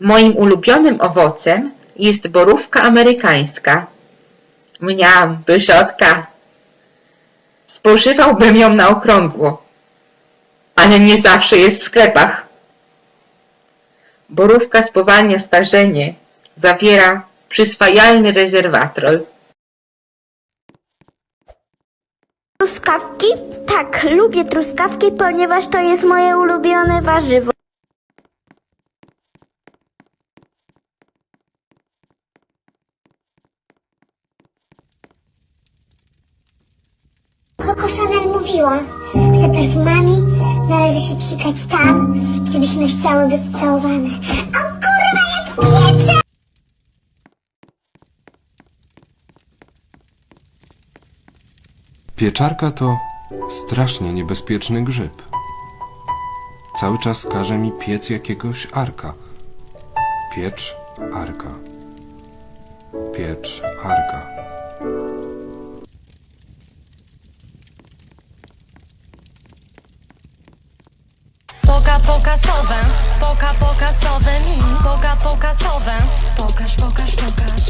Moim ulubionym owocem jest borówka amerykańska. Mniam, pyszotka. Spożywałbym ją na okrągło, ale nie zawsze jest w sklepach. Borówka spowalnia starzenie, zawiera przyswajalny rezerwatrol. Truskawki? Tak, lubię truskawki, ponieważ to jest moje ulubione warzywo. Coco Chanel mówiła, że perfumami należy się psikać tam, gdzie byśmy chciały być całowane. A kurwa jak piecze! Pieczarka to strasznie niebezpieczny grzyb. Cały czas każe mi piec jakiegoś arka. Piecz arka. Piecz arka. Poka pokasowe, poka pokasowe, poka pokasowe. Pokaż, pokaż, pokaż.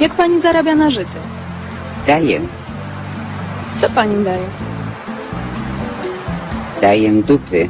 Jak pani zarabia na życie? Daję, Co pani daje? daję dupy.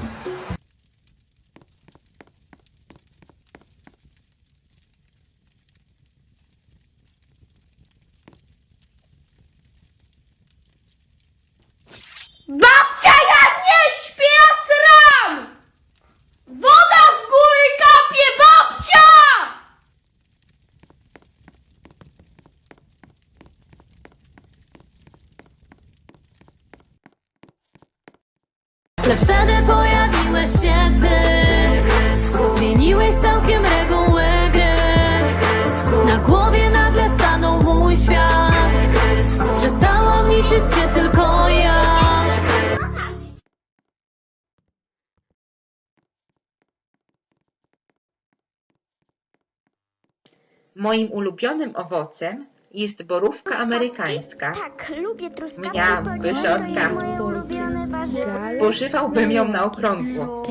Ale wtedy pojawiłeś się ty. Zmieniłeś całkiem reguły gry. Na głowie nagle stanął mój świat. Przestałam liczyć się tylko ja. Moim ulubionym owocem jest borówka amerykańska. Tak, lubię truskawki, Mniam, ponieważ Spożywałbym ją na okrągło,